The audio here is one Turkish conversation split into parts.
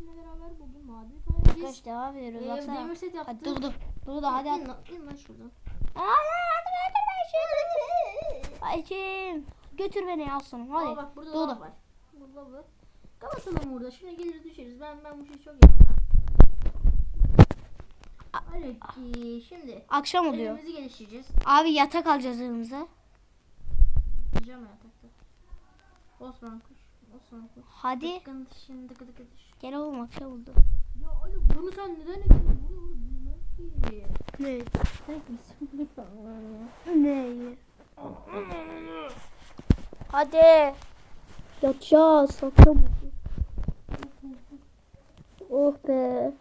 kardeşimle beraber bugün maden kaydedeceğiz. Arkadaş devam ediyoruz. Ee, baksana. demir set yaptık. Hadi dur dur. Dur da hadi hadi. İn lan, in lan şuradan. Ayçin. Götür beni aslanım Aa, hadi. bak burada Dur dur. var. Burada var. Kapatalım burada. Şimdi gelir düşeriz. Ben ben bu şeyi çok yapıyorum. Evet ki şimdi Akşam oluyor. elimizi geliştireceğiz. Abi yatak alacağız elimize. Pijama yatakta. Osman kuş. Hadi. Gel oğlum akşam oldu. Ya Ali bunu sen neden ekledin? Bunu bilmem ki. Ne? Ne? Hadi. Yatacağız akşam. Oh be.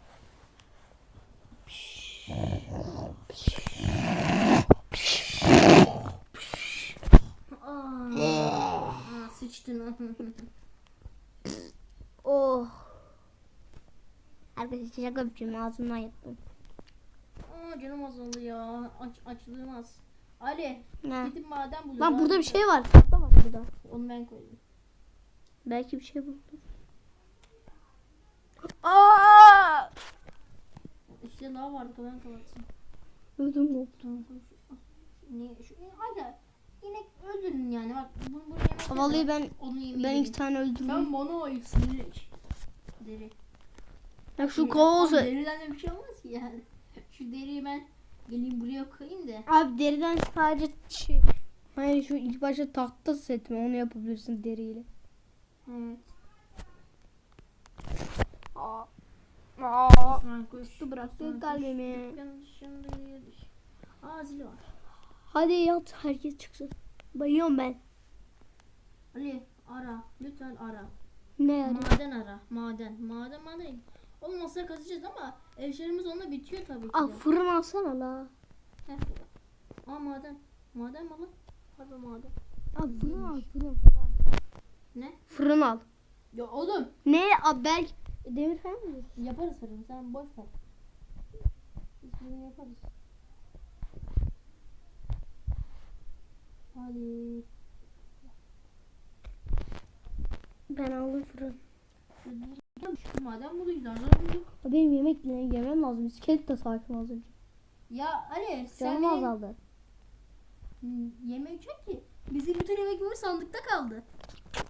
Aa, sıçtın. Oh. Arkadaşlar şaka yapacağım ağzımdan yaptım. Aa, canım azaldı ya. Aç, açlığım az. Ali Ne? gidip maden buluyoruz. Lan burada bir şey var. Tahta var burada. Onu ben koydum. Belki bir şey buldum. Aa! İşte lav vardı ben kapatsın. Ödüm koptu. Koy şu- Niye şu hadi inek öldürün yani bak bunu buraya Vallahi ben onu ben iki tane öldürdüm. Sen bana ayıpsın deri. Ya şu kova olsa. Deriden de bir şey olmaz ki yani. Şu deriyi ben geleyim buraya koyayım da. Abi deriden sadece şey. Hayır şu ilk başta tahta set mi onu yapabilirsin deriyle. Evet. Aa. Aa. Su bıraktı kalbimi. Aa zili var. Hadi yat herkes çıksın. Bayıyorum ben. Ali ara. Lütfen ara. Ne yani? Maden ara. Maden. Maden maden. Olmazsa kazacağız ama eşlerimiz onunla bitiyor tabii ki. Al de. fırın alsana la. Heh. Aa maden. Maden mi lan? Harbi maden. Al fırın al fırın. Ne? Fırın al. Ya oğlum. Ne? Abi belki demir falan mı? Yaparız fırın. Sen boş ver. Biz fırın yaparız. Hadi. Ben aldım fırın. Maden bulduk. Zarlar bulduk. Benim yemek yemem lazım. İskelet de sakin az önce. Ya Ali sen Canım benim azaldı. Hmm, yemek yok ki. Bizim bütün yemeklerimiz sandıkta kaldı.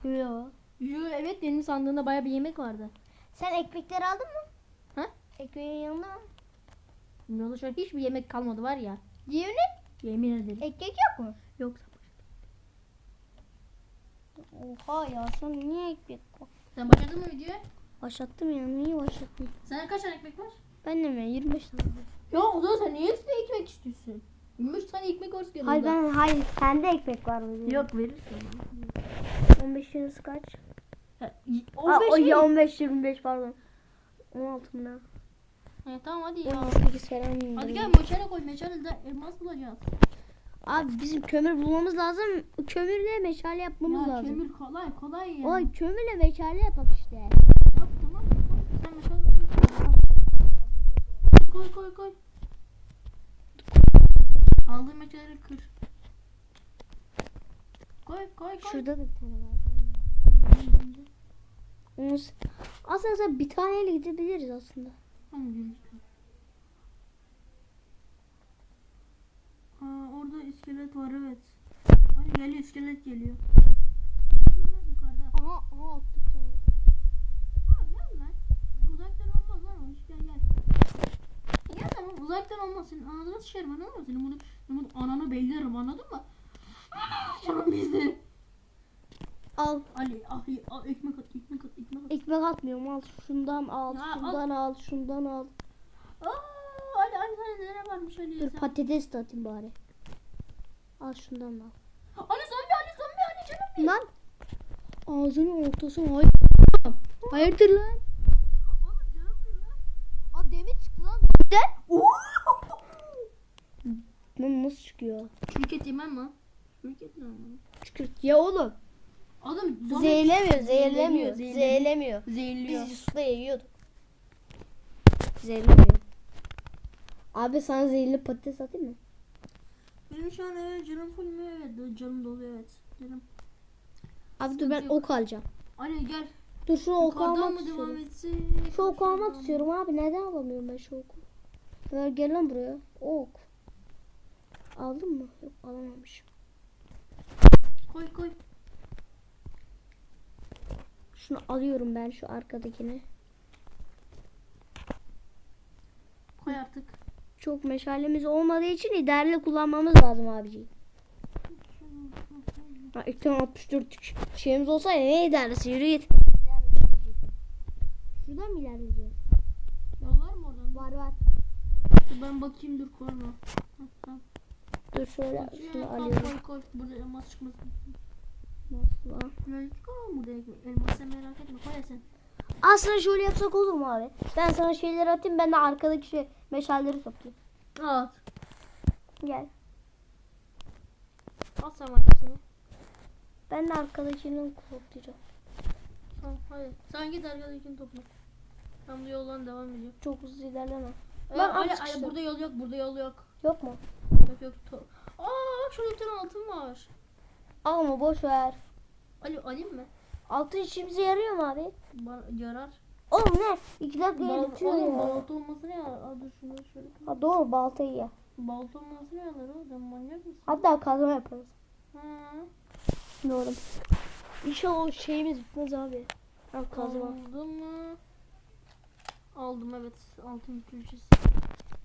Yok. Yo, evet benim sandığımda baya bir yemek vardı. Sen ekmekleri aldın mı? Ha? Ekmeğin yanında mı? Dünyada şu an hiçbir yemek kalmadı var ya. Yemin Yemin ederim. Ekmek yok mu? Yok. Oha ya sen niye ekmek koy? Sen başladın mı videoya? Başlattım ya niye başlattım? Sana kaç tane ekmek var? Ben de mi? 25 tane. Ya o zaman sen niye hepsine ekmek istiyorsun? 23 tane ekmek var yanında. Hayır ben hayır sende ekmek var mı? Yok verirsin. 15 lirası kaç? Ha, Aa, 15 o mi? ya 15 25 pardon. 16 mı ne? Ha, tamam hadi ya. 18 falan? Hadi gel meçhale koy meçhale de elmas bulacağız. Abi bizim kömür bulmamız lazım. Kömürle meşale yapmamız Ya lazım. kömür kolay kolay ya. Oy kömürle meşale yapak işte. Yap tamam koy. Sen meçhale koy. Koy koy. Aldığın meçhaleleri kır. Koy koy koy. Şurada da bir tane var. Aslında bir taneyle gidebiliriz aslında. Ha orada iskelet var evet. Hadi geliyor iskelet geliyor. Dur lan yukarıda. Aha aha attık tamam. Ha gel lan. Uzaktan olmaz lan gel gel. Gel tamam uzaktan olmaz senin ağzına sıçarım anladın mı? Senin bunu, bunu ananı bellerim anladın mı? Canım bizde. Al. Ali Ali al ekmek at ekmek at ekmek at. Ekmek atmıyorum al. Şundan al. Ya, al. şundan al. Şundan al. Aa, Ali Ali sana nere varmış Ali Dur sen? patates de atayım bari. Al şundan da al. Ali zombi Ali zombi Ali canım benim. Lan. Ağzının ortasına hayır. Hayırdır lan? Oğlum canım benim lan. Aa demir çıktı lan. Nasıl çıkıyor? Şirket yemem mi? Şirket ne ama? Ya oğlum. Adam zombi Zehirlemiyor, zehirlemiyor, zehirlemiyor. zehirliyor. Biz Yusuf'la yiyorduk. Zehirlemiyor. Abi sana zehirli patates atayım mı? Benim şu an evet canım full mü? Evet canım dolu evet. Canım. Abi dur ben yok. ok alacağım. Ali gel. Dur şu Yukarıdan almak istiyorum. Şu oku almak istiyorum abi. Neden alamıyorum ben şu oku? Ver gel lan buraya. Ok. Aldın mı? Yok alamamışım. Koy koy. Şunu alıyorum ben şu arkadakini. Koy artık. Çok meşalemiz olmadığı için idareli kullanmamız lazım abici. Ha, 264 şeyimiz olsaydı ne idaresi yürü git. Şuradan mı ilerleyeceğiz? Yollar mı oradan? Var var. Ben bakayım dur koyma. Dur şöyle şunu alıyorum. Koy koy. Burada elmas çıkmasın. Nasıl lan? Ne çıkar burada elmas sen merak etme koy sen. Aslında şöyle yapsak olur mu abi? Ben sana şeyleri atayım ben de arkadaki şey meşalleri toplayayım. At. Gel. At sen hepsini. Ben de arkadakini toplayacağım. Tamam hadi. Sen git arkadakini topla. Ben bu yoldan devam ediyorum. Çok hızlı ilerleme. Lan Ali, az burada yol yok burada yol yok. Yok mu? Yok yok. To- Aa bak şurada bir tane altın var. Alma boş ver. Ali alayım mı? Altın işimize yarıyor mu abi? Bana yarar. Oğlum ne? İki dakika Bal, bitiyor oğlum ya. balta olması ne ya? Aa, dur şunu şöyle. Ha, doğru baltayı ye. Balta olması ne yarar oğlum? Manyak mısın? Hatta kazma yaparız. Ha. Doğru. İnşallah o şeyimiz bitmez abi. Ha, kazma. Aldım mı? Aldım evet. Altın külçesi.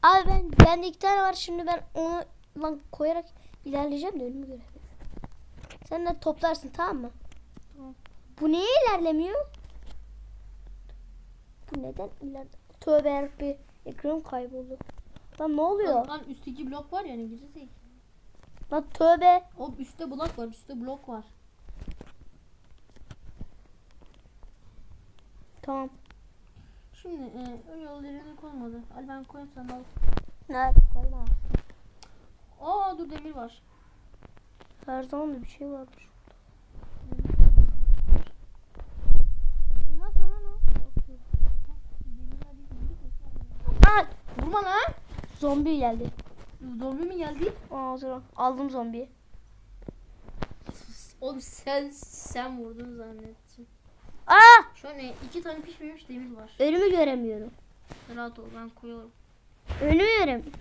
Abi ben bende iki tane var şimdi ben onu lan koyarak ilerleyeceğim de önümü göremiyorum. Sen de toplarsın tamam mı? Tamam. Bu niye ilerlemiyor? Bu neden ileride? Tövbe yarabbi. Ekranım kayboldu. Lan ne oluyor? Lan, lan üstteki blok var ya ne güzel değil. Lan tövbe. O üstte blok var. Üstte blok var. Tamam. Şimdi e, o yol yerini koymadı. Al ben koyayım sen al. Nerede? Koyma. Aa dur demir var. Her zaman da bir şey varmış. Elmas lan o. Aa, Vurma lan. zombi geldi. Zombi mi geldi? Aa, sonra aldım zombiyi. Oğlum sen sen vurdun zannettim. Aa! Şu an e, iki tane pişmemiş demir var. Önümü göremiyorum. Rahat ol ben koyuyorum. Önümü göremiyorum.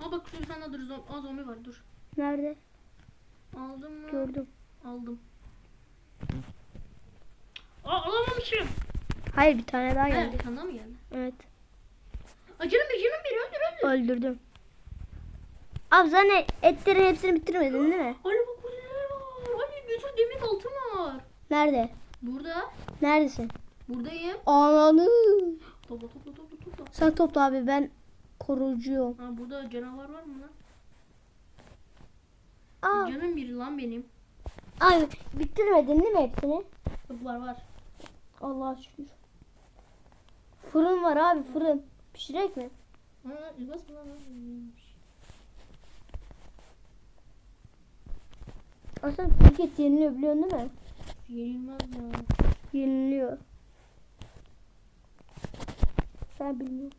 Aa bak şurada bir tane dur. Zombi, aa, zombi var dur. Nerede? Aldım mı? Gördüm. Aldım. Aa alamamışım. Hayır bir tane daha Ha, geldi. bir tane daha mı geldi? Evet. Aa canım bir canım bir öldür öldür. Öldürdüm. Abi sen etlerin hepsini bitirmedin değil mi? Ali bak burada neler var. Ali bir sürü demir altın var. Nerede? Burada. Neredesin? Buradayım. Ananı. Topla topla topla topla. Sen topla abi ben korucuyum. Aa burada canavar var mı lan? Aa, Canım biri lan benim. abi bitirmedin değil mi hepsini? Yok var var. Allah'a şükür. Fırın var abi fırın. Pişirek mi? Aa ilgaz mı lan? İyiymiş. Aslında kriket yeniliyor biliyorsun değil mi? Yenilmez ya. Yeniliyor. Ben bilmiyorum.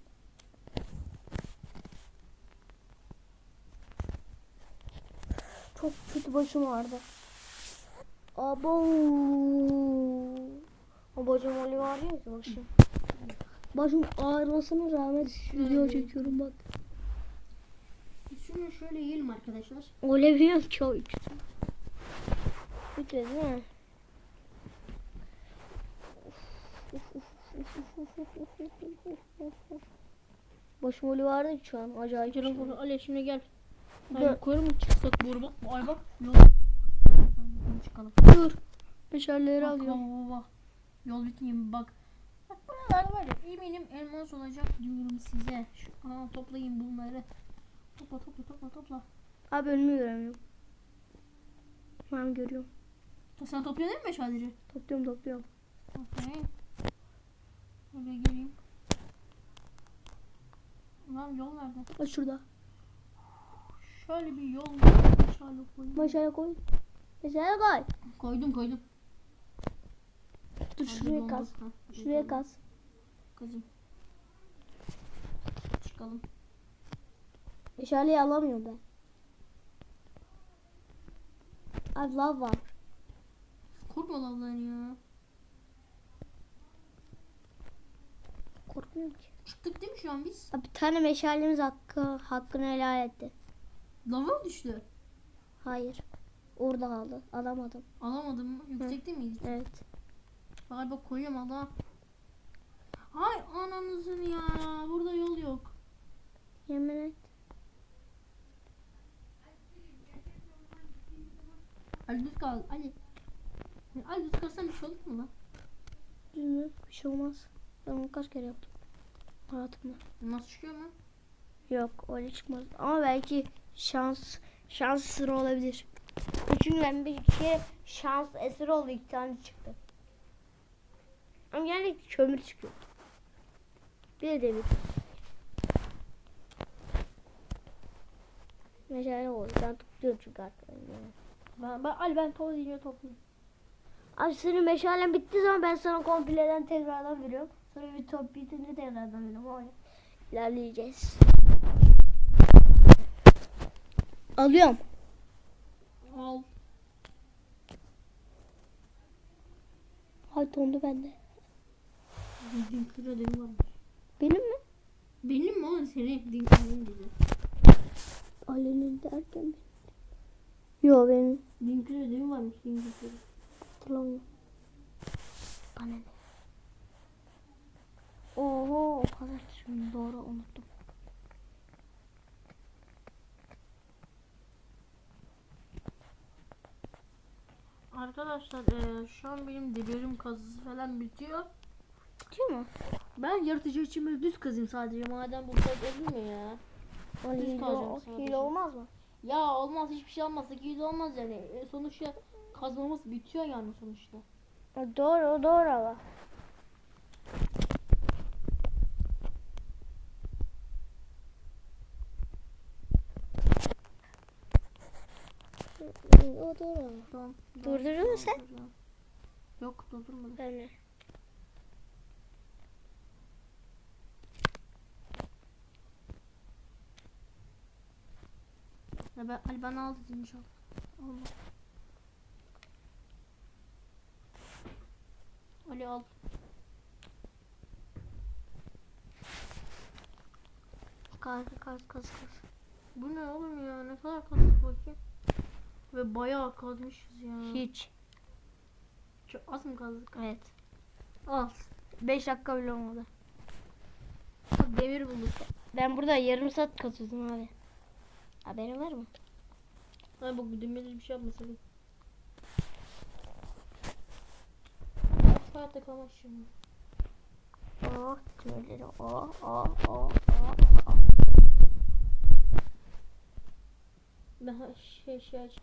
Çok kötü başım ağrıdı. Abo. O bacım Ali var ya başım. Başım ağrımasına rağmen video çekiyorum bak. Şunu şöyle yiyelim arkadaşlar. Öyle biliyorum ki Bitmedi değil mi? Başım öyle vardı ki şu an acayip. Canım şey. bunu Ali şimdi gel. Ay koyar mı çıksak doğru bak. Ay bak. Yol. Çıkalım. Dur. Bak, alıyorum. bak, bak. Yol bitmeyeyim bak. Bak buralar var ya eminim elmas olacak diyorum size. Şu, aa, toplayın bunları. Topla topla topla topla. Abi önümü göremiyorum. Ben görüyorum. Sen topluyor değil mi meşaleleri? Topluyorum topluyorum. Okey. Buraya geleyim. Lan yol nerede? Bak şurada. Şöyle bir yol. Meşale koyayım. Meşale koy. Meşale koy. Koydum koydum. Dur Hadi şuraya kaz. Ha, Şuraya kaz. Kazayım. Çıkalım. Meşaleyi alamıyorum ben. Abi lav var. Korkma lavdan ya. Korkmuyorum ki. Çıktık değil mi şu an biz? Bir tane meşalemiz hakkı, hakkını helal etti. Lava mı düştü? Hayır. Orada kaldı. Alamadım. Alamadım mı? Yüksekte miydik? Evet. Bak bak koyuyorum Allah. Hay ananızın ya. Burada yol yok. Yemin et. Ali düz kal. Ali. Düz kalsan bir şey olur mu lan? Bilmiyorum. Bir şey olmaz. Ben onu kaç kere yaptım. Hayatımda. Nasıl çıkıyor lan? Yok öyle çıkmaz. Ama belki şans şans sıra olabilir. Çünkü ben bir kere şans eseri oldu iki tane çıktı. Ama genellikle kömür çıkıyor. Bir de demir. Mesela o yüzden tutuyor çünkü arkadan. Yani. Ben, ben Ali ben tavuk yiyince toplayayım. Abi senin meşalen bittiği zaman ben sana kompleden tekrardan veriyorum. Sonra bir top bitince tekrardan veriyorum. Öyle ilerleyeceğiz. Alıyorum. Al. Hay dondu bende. Ödevim varmış. Benim mi? Benim mi oğlum senin? Din kırın dedi. Ali'nin derken mi? Yo benim. Din kır ödevim varmış. Din kır. Hatırlamıyorum. Bana ne? Oho o kadar şimdi doğru unuttum. Arkadaşlar eee, şu an benim delirim kazısı falan bitiyor. Bitiyor mu? Ben yaratıcı için böyle düz kazayım sadece. Madem bu kadar olmuyor ya. O Düz hile, kalacağım o sadece. hile olmaz mı? Ya olmaz hiçbir şey olmaz. 800 olmaz yani. E, sonuçta kazmamız bitiyor yani sonuçta. O doğru doğru ama. O doğru. Durdurdun mu sen? Yok durdurmadım. Ben Ya ben, Ali ben aldım inşallah. Allah. Ali al. Kaz kaz kaz kaz. Bu ne oğlum ya? Ne kadar kazdık bakayım. Ve bayağı kazmışız ya. Hiç. Çok az mı kazdık? Evet. Az. 5 dakika bile olmadı. Demir bulduk. Ben burada yarım saat kazıyordum abi. Haberin var mı? Ay bak demirleri bir şey yapmasak. Hayatta kalmak için. Oh, tüyleri oh, oh, oh, oh, oh. Daha şey şey aç.